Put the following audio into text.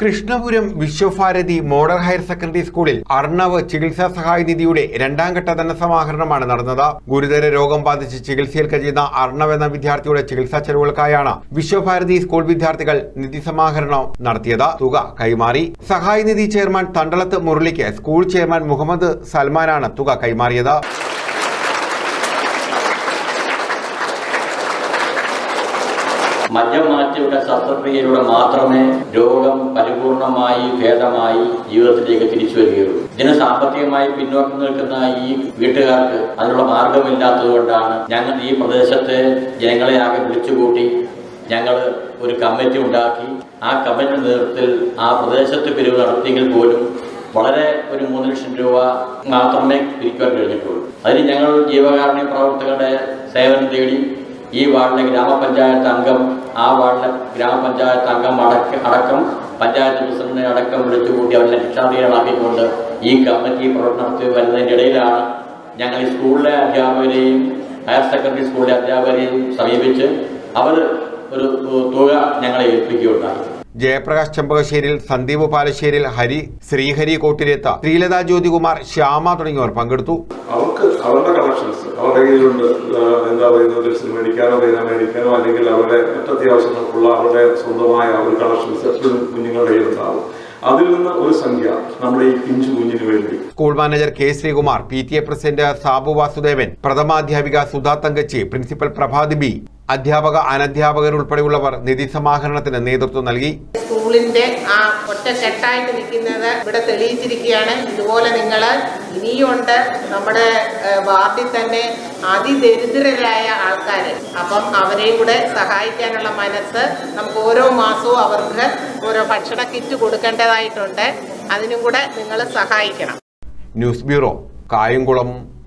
Krishnapuram Viswabharathi model higher secondary സ്കൂളിൽ അർണവ് ചികിത്സാ സഹായ നിധിയുടെ രണ്ടാം ഘട്ട ധനസമാഹരണമാണ് നടന്നത്. ഗുരുതര രോഗം ബാധിച്ച് ചികിത്സയിൽ കഴിയുന്ന അർണവ് എന്ന വിദ്യാർത്ഥിയുടെ ചികിത്സാ ചെലവുകൾക്കായാണ് വിശ്വഭാരതി സ്കൂൾ വിദ്യാർത്ഥികൾ നിധി സമാഹരണം നടത്തിയത്. തുക കൈമാറി. സഹായ നിധി ചെയർമാൻ തണ്ടളത്ത് മുരളിക്ക് സ്കൂൾ ചെയർമാൻ മുഹമ്മദ് സൽമാനാണ് തുക കൈമാറിയത്. മദ്യമാറ്റിയുടെ ശസ്ത്രക്രിയയിലൂടെ മാത്രമേ രോഗം പരിപൂർണമായി ഭേദമായി ജീവിതത്തിലേക്ക് തിരിച്ചു വരികയുള്ളൂ. ഇതിന് സാമ്പത്തികമായി പിന്നോക്കം നിൽക്കുന്ന ഈ വീട്ടുകാർക്ക് അതിനുള്ള മാർഗമില്ലാത്തതുകൊണ്ടാണ് ഞങ്ങൾ ഈ പ്രദേശത്തെ ജനങ്ങളെ ആകെ വിളിച്ചുകൂട്ടി ഞങ്ങൾ ഒരു കമ്മിറ്റി ഉണ്ടാക്കി. ആ കമ്മിറ്റി നേതൃത്വത്തിൽ ആ പ്രദേശത്ത് പിരിവ് നടത്തിയെങ്കിൽ പോലും വളരെ ഒരു മൂന്ന് ലക്ഷം രൂപ മാത്രമേ പിരിക്കുവാൻ കഴിഞ്ഞിട്ടുള്ളൂ. അതിന് ഞങ്ങൾ ജീവകാരുണ്യ പ്രവർത്തകരുടെ സേവനം തേടി ഈ വാർഡിലെ ഗ്രാമപഞ്ചായത്ത് അംഗം ആ വാർഡിലെ ഗ്രാമപഞ്ചായത്ത് അംഗം അടക്ക അടക്കം പഞ്ചായത്ത് പ്രസിഡന്റിനെ അടക്കം വിളിച്ചു കൂട്ടി അവരെ രക്ഷാധികളാക്കിക്കൊണ്ട് ഈ കമ്മിറ്റി പ്രവർത്തനം നടത്തി വരുന്നതിന്റെ ഇടയിലാണ് ഞങ്ങൾ ഈ സ്കൂളിലെ അധ്യാപകരെയും ഹയർ സെക്കൻഡറി സ്കൂളിലെ അധ്യാപകരെയും സമീപിച്ച് അവർ ഒരു തുക ഞങ്ങളെ ഏൽപ്പിക്കുകയുണ്ടായി. ജയപ്രകാശ് ചെമ്പകശ്ശേരിയിൽ സന്ദീപ് പാലശ്ശേരിയിൽ ഹരി ശ്രീഹരി കോട്ടിരേത്ത ശ്രീലത ജ്യോതികുമാർ ശ്യാമ തുടങ്ങിയവർ പങ്കെടുത്തു. അവർക്ക് അവരുടെ കളക്ഷൻസ് അവരുടെ കയ്യിലുണ്ട്. എന്താ പറയുന്നത്? സിനിമ മേടിക്കാനോ പേന മേടിക്കാനോ അല്ലെങ്കിൽ അവരുടെ മറ്റത്യാവശ്യങ്ങൾക്കുള്ള അവരുടെ സ്വന്തമായ ഒരു കളക്ഷൻസ് കുഞ്ഞുങ്ങളുടെ കയ്യിലുണ്ടാവും അതിൽ നിന്ന് ഒരു സംഖ്യ നമ്മുടെ ഈ പിഞ്ചു കുഞ്ഞിന് വേണ്ടി. School manager K Sreekumar P T A president Sabu Vasudevan പ്രഥമാധ്യാപിക Sudha Thankachi principal Prabhathi B അധ്യാപക അനധ്യാപകർ ഉൾപ്പെടെയുള്ളവർ നിധി സമാഹരണത്തിന് നേതൃത്വം നൽകി. സ്കൂളിന്റെ ആ ഒറ്റക്കെട്ടായിട്ട് നിൽക്കുന്നത് ഇവിടെ തെളിയിച്ചിരിക്കുകയാണ്. ഇതുപോലെ നിങ്ങൾ ഇനിയുണ്ട് നമ്മുടെ വാർഡിൽ തന്നെ അതിദരിദ്രരായ ആൾക്കാർ അപ്പം അവരെയും കൂടെ സഹായിക്കാനുള്ള മനസ്സ് നമുക്ക് ഓരോ മാസവും അവർക്ക് ഓരോ ഭക്ഷണ കിറ്റ് കൊടുക്കേണ്ടതായിട്ടുണ്ട്. അതിനും കൂടെ നിങ്ങൾ സഹായിക്കണം. News bureau Kayamkulam.